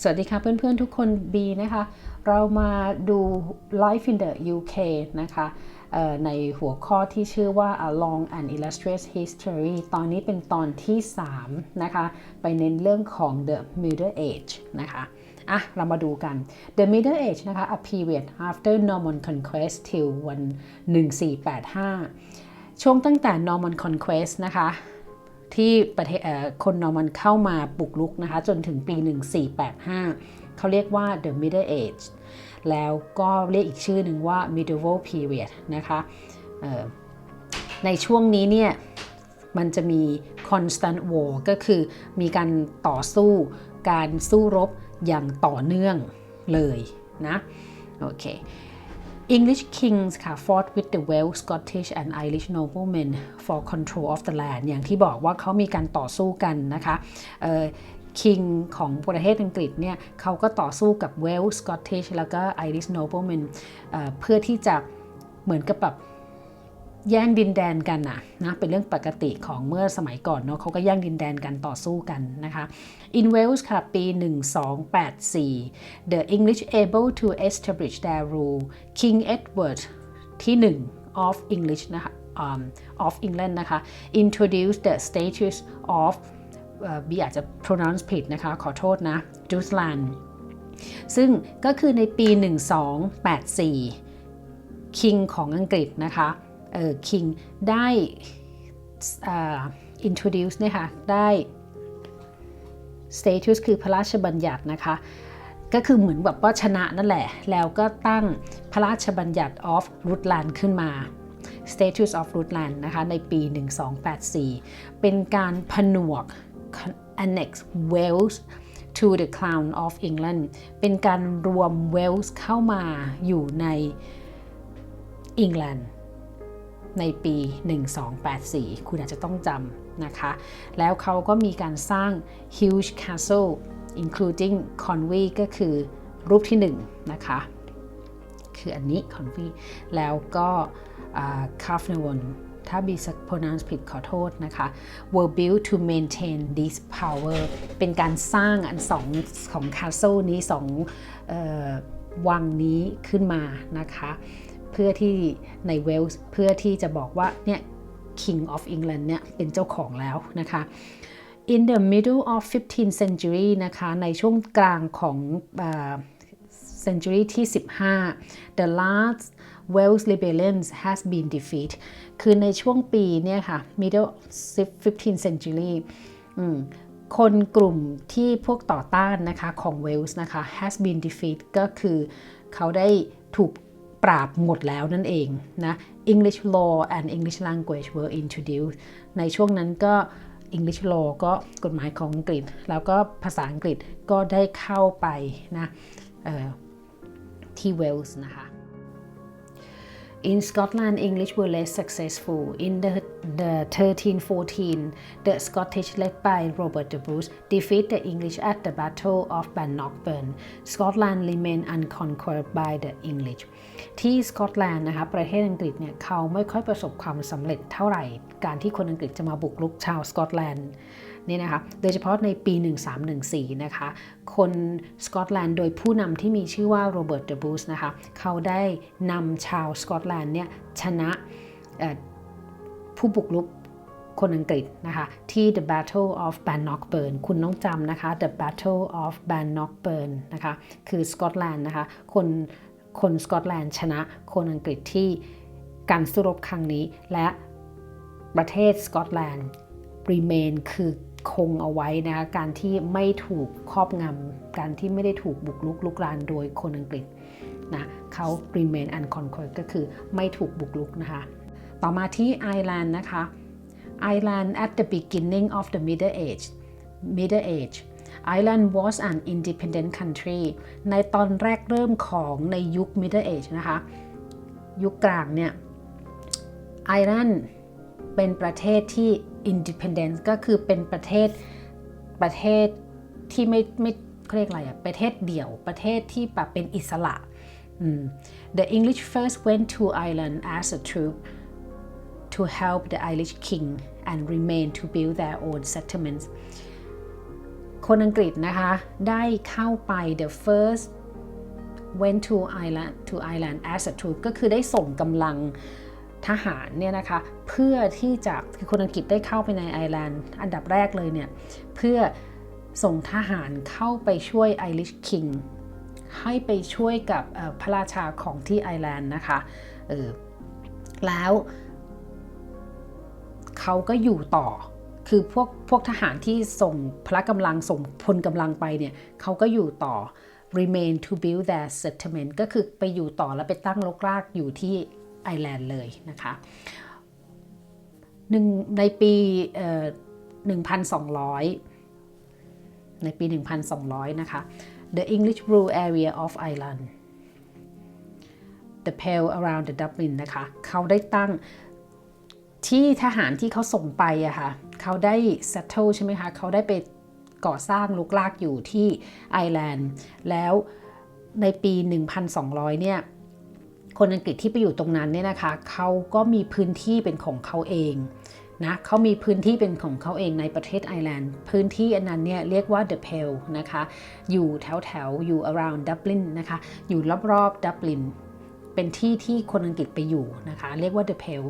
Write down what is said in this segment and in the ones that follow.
สวัสดีค่ะเพื่อนๆทุกคนบีนะคะ เรามาดู Life in the UK นะคะในหัวข้อที่ชื่อว่า A Long and Illustrious History ตอนนี้เป็นตอนที่ 3 นะคะ ไปเน้นเรื่องของ The Middle Age นะคะอะ เรามาดูกัน The Middle Age นะคะ a period after Norman Conquest till วัน1485 ช่วงตั้งแต่ Norman Conquest นะคะ ที่ประเทศคนนอร์มันเข้ามาบุกรุกนะคะ จนถึงปี 1485 เขาเรียกว่า the Middle Age แล้วก็เรียกอีกชื่อหนึ่งว่า Medieval Period นะคะในช่วงนี้เนี่ยมันจะมี constant war ก็คือมีการต่อสู้การสู้รบอย่างต่อเนื่องเลยนะ โอเค English kings ค่ะ fought with the Welsh, Scottish and Irish noblemen for control of the land อย่างที่บอกว่าเขามีการต่อสู้กันนะคะเอ่อ king ของประเทศอังกฤษเนี่ยเขาก็ต่อสู้กับ Welsh, Scottish แล้วก็ Irish noblemen เอ่อเพื่อที่จะเหมือนกับแบบ แย่งดินแดนกันนะนะเป็นเรื่องปกติของเมื่อสมัยก่อนเนาะเขาก็แย่งดินแดนกันต่อสู้กันนะคะ In Wales ค่ะปี 1284 the English able to establish their rule King Edward ที่ 1 of English นะคะ um, of England นะคะ introduced the status of บีอาจจะ pronounce ผิดนะคะ ขอโทษนะ j u s l a n d ซึ่งก็คือในปี 1284 คิงของอังกฤษนะคะ คิงได้อ่า introduce นี่ยค่ะได้ status คือพระราชบัญญัตินะคะ ก็คือเหมือนแบบว่าชนะนั่นแหละ แล้วก็ตั้งพระราชบัญญัติ of Rutland ขึ้นมา Status of Rutland นะคะในปี 1284 เป็นการผนวก annex Wales to the Crown of England เป็นการรวมเวลส์เข้ามาอยู่ในอังกฤษ ในปี 1284 คุณอาจจะต้องจำนะคะ แล้วเขาก็มีการสร้าง huge castle including Conwy ก็คือรูปที่1นะคะ คืออันนี้ Conwy แล้วก็คาฟเนวอนถ้าบีสัก pronounce ผิดขอโทษนะคะ were built to maintain this power เป็นการสร้างอันสองของ castle นี้สองออวังนี้ขึ้นมานะคะ เพื่อที่ในเวลส์เพื่อที่จะบอกว่าเนี่ย King of England เนี่ยเป็นเจ้าของแล้วนะคะ In the middle of 15th century นะคะในช่วงกลางของ uh, century ที่ 15 the last Welsh rebellion has been defeated คือในช่วงปีเนี่ยค่ะ middle 15th century คนกลุ่มที่พวกต่อต้านนะคะของเวลส์นะคะ has been defeated ก็คือเขาได้ถูก ปราบหมดแล้วนั่นเองนะ English law and English language were introduced ในช่วงนั้นก็ English law ก็กฎหมายของอังกฤษ แล้วก็ภาษาอังกฤษก็ได้เข้าไปนะที่เวลส์นะคะ In Scotland, English were less successful. In the, the 1314, the Scottish, led by Robert the Bruce, defeat the English at the Battle of Bannockburn. Scotland remained unconquered by the English. ที่สกอตแลนด์นะคะประเทศอังกฤษเนี่ยเขาไม่ค่อยประสบความสำเร็จเท่าไหร่ การที่คนอังกฤษจะมาบุกรุกชาวสกอตแลนด์นี่นะคะโดยเฉพาะในปี 1314 นะคะ คนสกอตแลนด์โดยผู้นำที่มีชื่อว่าโรเบิร์ตเดอะบูสนะคะเขาได้นำชาวสกอตแลนด์เนี่ยชนะ ผู้บุกรุกคนอังกฤษนะคะที่ The Battle of Bannockburn คุณต้องจำนะคะ The Battle of Bannockburn นะคะคือสกอตแลนด์นะคะคนคนสกอตแลนด์ชนะคนอังกฤษที่การสู้รบครั้งนี้ และประเทศสกอตแลนด์ remain คือคงเอาไว้นะคะการที่ไม่ถูกครอบงำการที่ไม่ได้ถูกบุกลุกลุกรานโดยคนอังกฤษนะเขา remain unconquered ก็คือไม่ถูกบุกลุกนะคะ ต่อมาที่ไอร์แลนด์นะคะไอร์แลนด์ at the beginning of the Middle Age Middle Age Ireland was an independent country ในตอนแรกเริ่มของในยุค Middle Age นะคะ ยุคกลางเนี่ยไอร์แลนด์เป็นประเทศที่ independence ก็คือเป็นประเทศประเทศที่ไม่ไม่เรียกอะไรอะประเทศเดี่ยว ประเทศที่แบบเป็นอิสระ The English first went to Ireland as a troop to help the Irish king and remain to build their own settlements คนอังกฤษนะคะ ได้เข้าไป the first went to Ireland to Ireland as a troop ก็คือได้ส่งกำลังทหารเนี่ยนะคะ เพื่อที่จะคือคนอังกฤษได้เข้าไปในไอร์แลนด์อันดับแรกเลยเนี่ย เพื่อส่งทหารเข้าไปช่วยไอริชคิงให้ไปช่วยกับพระราชาของที่ไอร์แลนด์นะคะ เออแล้ว เขาก็อยู่ต่อ คือพวกพวกทหารที่ส่งพละกำลังส่งพลกำลังไปเนี่ยเขาก็อยู่ต่อ remain to build their settlement ก็คือไปอยู่ต่อแล้วไปตั้งรกรากอยู่ที่ไอร์แลนด์เลยนะคะหนึ่งในปี1,200 ในปี 1,200 นะคะ the English rule area of Ireland the Pale around the Dublin นะคะ เขาได้ตั้ง ที่ทหารที่เขาส่งไปอะคะ่ะเขาได้ settle ใช่ไหมคะเขาได้ไปก่อสร้างลุกลากอยู่ที่ไอร์แลนด์ แล้วในปี 1,200 เนี่ย คนอังกฤษที่ไปอยู่ตรงนั้นเนี่ยนะคะเขาก็มีพื้นที่เป็นของเขาเองนะเขามีพื้นที่เป็นของเขาเองในประเทศไอร์แลนด์ พื้นที่อันนั้นเนี่ยเรียกว่า The Pale นะคะ อยู่แถวแถวอยู่ around Dublin นะคะ อยู่รอบๆ Dublin เป็นที่ที่คนอังกฤษไปอยู่นะคะ เรียกว่า The Pale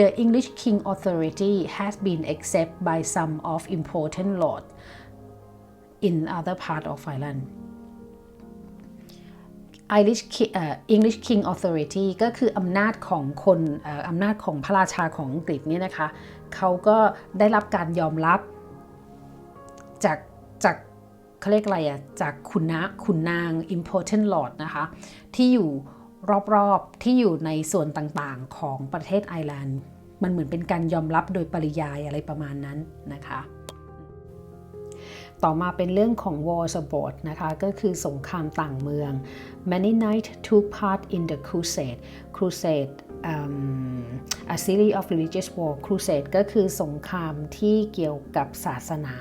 The English King Authority has been accepted by some of important lords in other part of Ireland Irish English King Authority ก็คืออำนาจของคนอำนาจของพระราชาของอังกฤษเนี่ยนะคะเขาก็ได้รับการยอมรับจากจากเขาเรียกอะไรอะจากคุณนะคุณนาง important lord นะคะที่อยู่ รอบๆที่อยู่ในส่วนต่างๆของประเทศไอร์แลนด์ มันเหมือนเป็นการยอมรับโดยปริยายอะไรประมาณนั้นนะคะ ต่อมาเป็นเรื่องของ war sport นะคะ ก็คือสงครามต่างเมือง Many knights took part in the crusade crusade um, a series of religious war crusade ก็คือสงครามที่เกี่ยวกับศาสนา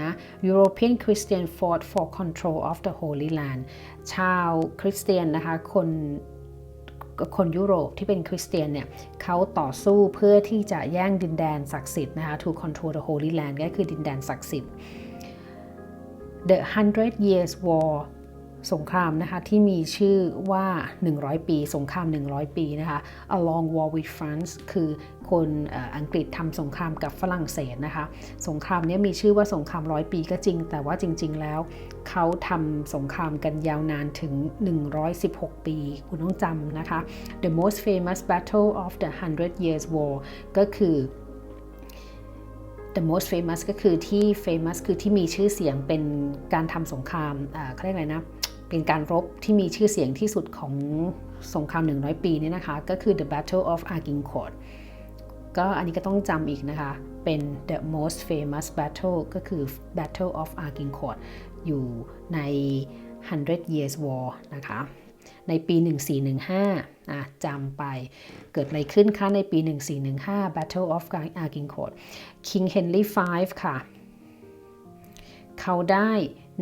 นะ European Christian fought for control of the Holy Land ชาวคริสเตียนนะคะ คนคนยุโรปที่เป็นคริสเตียนเนี่ยเขาต่อสู้เพื่อที่จะแย่งดินแดนศักดิ์สิทธิ์นะคะ to control the Holy Land ก็คือดินแดนศักดิ์สิทธิ์ The Hundred Years War สงครามนะคะที่มีชื่อว่า 100 ปี สงคราม 100 ปีนะคะ A Long War with France คือคนอังกฤษทำสงครามกับฝรั่งเศสนะคะ สงครามนี้มีชื่อว่าสงครามร้อยปีก็จริง แต่ว่าจริง ๆ แล้วเขาทำสงครามกันยาวนานถึง 116 ปี คุณต้องจำนะคะ The most famous battle of the Hundred Years War ก็คือ the most famous ก็คือที่ famous คือที่มีชื่อเสียงเป็นการทำสงครามเขาเรียกอะไรนะ เป็นการรบที่มีชื่อเสียงที่สุดของสงคราม 100 ปีนี่นะคะ ก็คือ the battle of Agincourt ก็อันนี้ก็ต้องจำอีกนะคะ เป็น the most famous battle ก็คือ battle of Agincourt อยู่ใน 100 years war นะคะ ในปี 1415นะจำไป เกิดอะไรขึ้นคะ ในปี 1415 Battle of Agincourt King Henry V ค่ะ เขาได้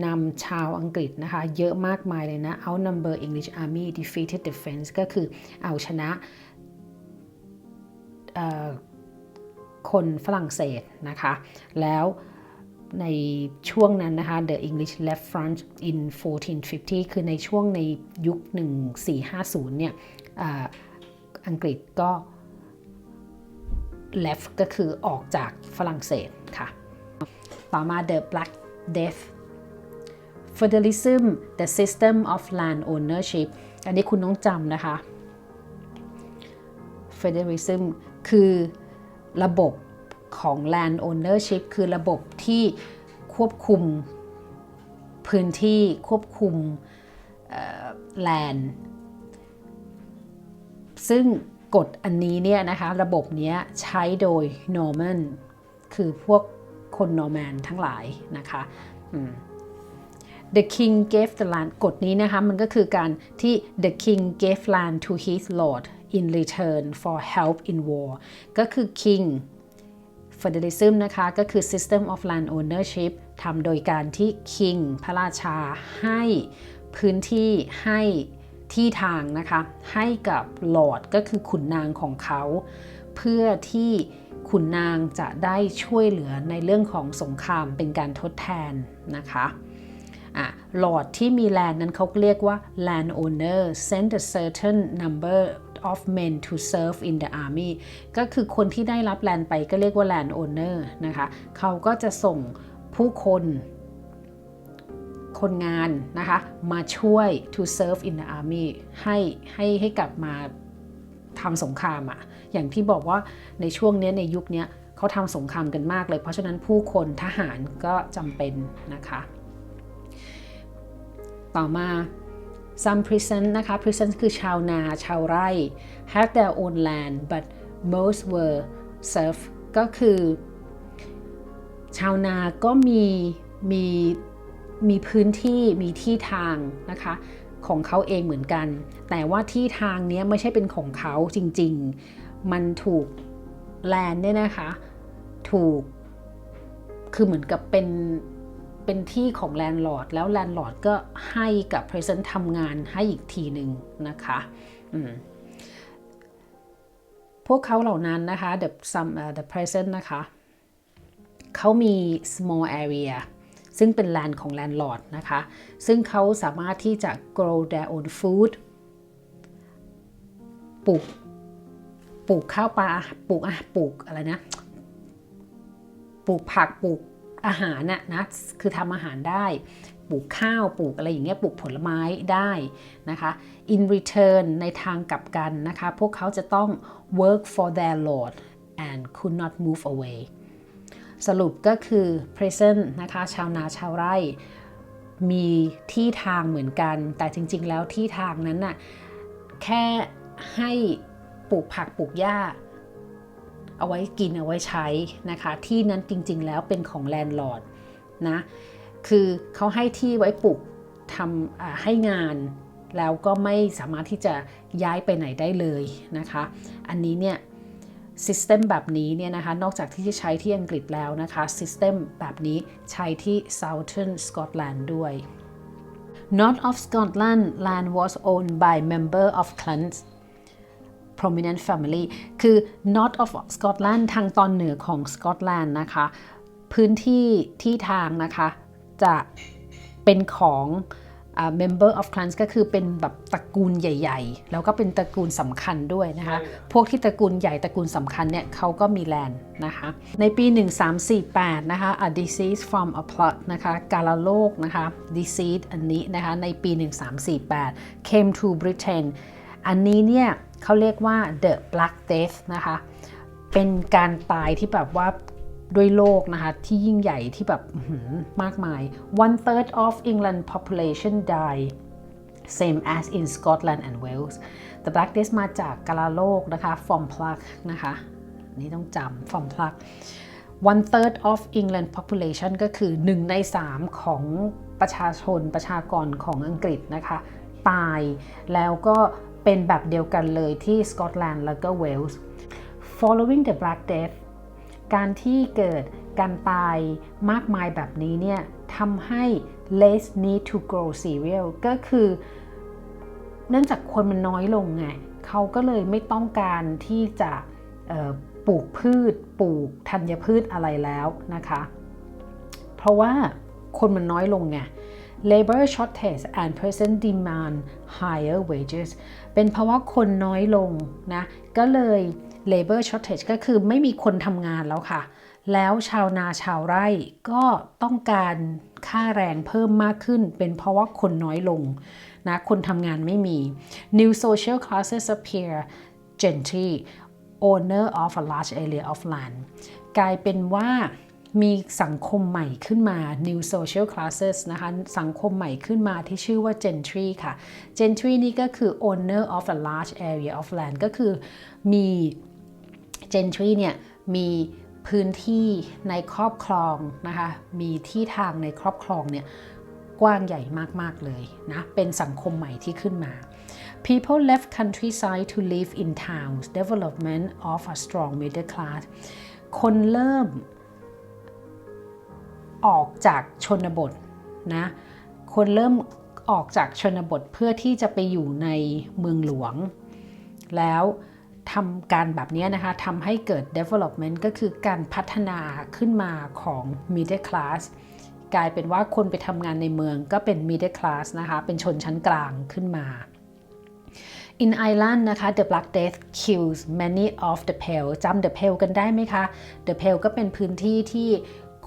นำชาวอังกฤษนะคะ เยอะมากมายเลยนะ outnumber English army defeated the French ก็คือเอาชนะคนฝรั่งเศสนะคะ แล้วในช่วงนั้นนะคะ The English left France in 1450 คือในช่วงในยุค 1450 เนี่ยอังกฤษก็ left ก็คือออกจากฝรั่งเศสค่ะ ต่อมา The Black Death Feudalism the system of land ownership อันนี้คุณต้องจำนะคะ Feudalism คือระบบของ land ownership คือระบบที่ควบคุมพื้นที่ควบคุม land ซึ่งกฎอันนี้เนี่ยนะคะระบบนี้ใช้โดย Norman คือพวกคนนอร์แมนทั้งหลายนะคะ The king gave the land กฎนี้นะคะมันก็คือการที่ the king gave land to his lord in return for help in war ก็คือ king feudalism นะคะก็คือ system of land ownership ทำโดยการที่ king พระราชาให้พื้นที่ให้ที่ทางนะคะให้กับ lord ก็คือขุนนางของเขา เพื่อที่ขุนนางจะได้ช่วยเหลือในเรื่องของสงครามเป็นการทดแทนนะคะ อะลอร์ดที่มีแลนด์นั้นเขาเรียกว่า land owner send a certain number of men to serve in the army ก็คือคนที่ได้รับแลนด์ไปก็เรียกว่า land owner นะคะเขาก็จะส่งผู้คนคนงานนะคะมาช่วย to serve in the army ให้ให้ให้กลับมาทำสงครามอะอย่างที่บอกว่าในช่วงนี้ในยุคนี้เขาทำสงครามกันมากเลย เพราะฉะนั้นผู้คนทหารก็จำเป็นนะคะ ต่อมา some peasants นะคะ peasants คือชาวนา ชาวไร่ have their own land but most were serf ก็คือ ชาวนาก็มีมีมีพื้นที่มีที่ทางนะคะของเขาเองเหมือนกัน แต่ว่าที่ทางเนี้ยไม่ใช่เป็นของเขาจริงๆ มันถูกแลนด์เนี่ยนะคะ ถูก คือเหมือนกับเป็น เป็นที่ของแลนด์ลอร์ดแล้วแลนด์ลอร์ดก็ให้กับ present ทำงานให้อีกทีหนึ่งนะคะพวกเขาเหล่านั้นนะคะ the some uh, the present นะคะเขามี small area ซึ่งเป็น land ของ landlord นะคะ ซึ่งเขาสามารถที่จะ grow their own food ปลูก ปลูกข้าวปลา ปลูกอะปลูกอะไรนะ ปลูกผัก ปลูก อาหารน่ะนะคือทำอาหารได้ ปลูกข้าวปลูกอะไรอย่างเงี้ยปลูกผลไม้ได้นะคะ in return ในทางกลับกันนะคะ พวกเขาจะต้อง work for their lord and could not move away สรุปก็คือ present นะคะชาวนาชาวไร่มีที่ทางเหมือนกัน แต่จริง ๆ แล้วที่ทางนั้นน่ะแค่ให้ปลูกผักปลูกหญ้า เอาไว้กินเอาไว้ใช้นะคะ ที่นั้นจริงๆแล้วเป็นของแลนด์ลอร์ดนะคือเขาให้ที่ไว้ปลูกทำให้งานแล้วก็ไม่สามารถที่จะย้ายไปไหนได้เลยนะคะ อันนี้เนี่ยซิสเต็มแบบนี้เนี่ยนะคะ นอกจากที่จะใช้ที่อังกฤษแล้วนะคะซิสเต็มแบบนี้ใช้ที่ Southern Scotland ด้วย North of Scotland land was owned by member of clans prominent family คือ North of Scotland ทางตอนเหนือของสกอตแลนด์นะคะ พื้นที่ที่ทางนะคะ จะเป็นของ uh, member of clans ก็คือเป็นแบบตระกูลใหญ่ ๆ แล้วก็เป็นตระกูลสำคัญด้วยนะคะ พวกที่ตระกูลใหญ่ตระกูลสำคัญเนี่ยเขาก็มีแลนด์นะคะ ในปี 1348 นะคะ a disease from a plot นะคะกาลโรคนะคะ disease อันนี้นะคะ ในปี 1348 came to Britain อันนี้เนี่ย เขาเรียกว่า the black death นะคะ เป็นการตายที่แบบว่าด้วยโลกนะคะ ที่ยิ่งใหญ่ที่แบบมากมาย one third of England population die same as in Scotland and Wales the black death มาจากกาลาโลกนะคะ from plague นะคะ นี่ต้องจำ from plague one third of England population ก็คือ 1 ใน 3 ของประชาชนประชากรของอังกฤษนะคะ ตายแล้วก็ เป็นแบบเดียวกันเลยที่สกอตแลนด์แล้วก็เวลส์ following the black death การที่เกิดการตายมากมายแบบนี้เนี่ยทำให้ less need to grow cereal ก็คือ เนื่องจากคนมันน้อยลงไงเขาก็เลยไม่ต้องการที่จะปลูกพืช ปลูกธัญพืชอะไรแล้วนะคะ เพราะว่าคนมันน้อยลงไง labor shortage and present demand higher wages เป็นเพราะว่าคนน้อยลงนะ ก็เลย labor shortage ก็คือไม่มีคนทำงานแล้วค่ะ แล้วชาวนาชาวไร่ก็ต้องการค่าแรงเพิ่มมากขึ้น เป็นเพราะว่าคนน้อยลงนะคนทำงานไม่มี new social classes appear gentry owner of a large area of land กลายเป็นว่า มีสังคมใหม่ขึ้นมา new social classes นะคะ สังคมใหม่ขึ้นมาที่ชื่อว่า gentry ค่ะ gentry นี่ก็คือ owner of a large area of land ก็คือมี gentry เนี่ยมีพื้นที่ในครอบครองนะคะ มีที่ทางในครอบครองเนี่ยกว้างใหญ่มาก ๆ เลยนะ เป็นสังคมใหม่ที่ขึ้นมา People left countryside to live in towns development of a strong middle class คนเริ่ม ออกจากชนบทนะคนเริ่มออกจากชนบทเพื่อที่จะไปอยู่ในเมืองหลวง แล้วทำการแบบนี้นะคะทำให้เกิด development ก็คือการพัฒนาขึ้นมาของ middle class กลายเป็นว่าคนไปทำงานในเมืองก็เป็น middle class นะคะ เป็นชนชั้นกลางขึ้นมา In Ireland นะคะ the Black Death kills many of the Pale จำ the Pale กันได้ไหมคะ the Pale ก็เป็นพื้นที่ที่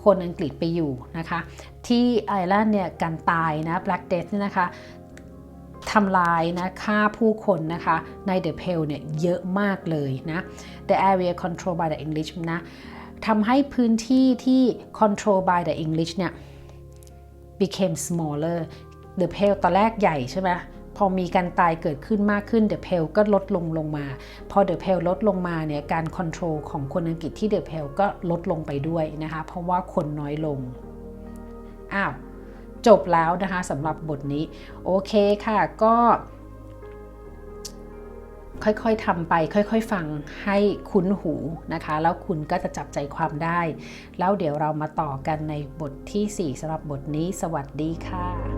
คนอังกฤษไปอยู่นะคะ ที่ไอร์แลนด์เนี่ยการตายนะ Black Death เนี่ยนะคะทำลายนะฆ่าผู้คนนะคะใน The Pale เนี่ยเยอะมากเลยนะ The area controlled by the English นะทำให้พื้นที่ที่ control by the English เนี่ย became smaller the pale ตอนแรกใหญ่ใช่ไหม พอมีการตายเกิดขึ้นมากขึ้น the pale ก็ลดลงลงมา พอ the pale ลดลงมาเนี่ยการ control ของคนอังกฤษที่ the pale ก็ลดลงไปด้วยนะคะเพราะว่าคนน้อยลงอ้าวจบแล้วนะคะสำหรับบทนี้ โอเคค่ะก็ค่อยๆทำไป ค่อยๆ ฟังให้คุ้นหูนะคะ แล้วคุณก็จะจับใจความได้ แล้วเดี๋ยวเรามาต่อกันในบทที่ 4สำหรับบทนี้ สวัสดีค่ะ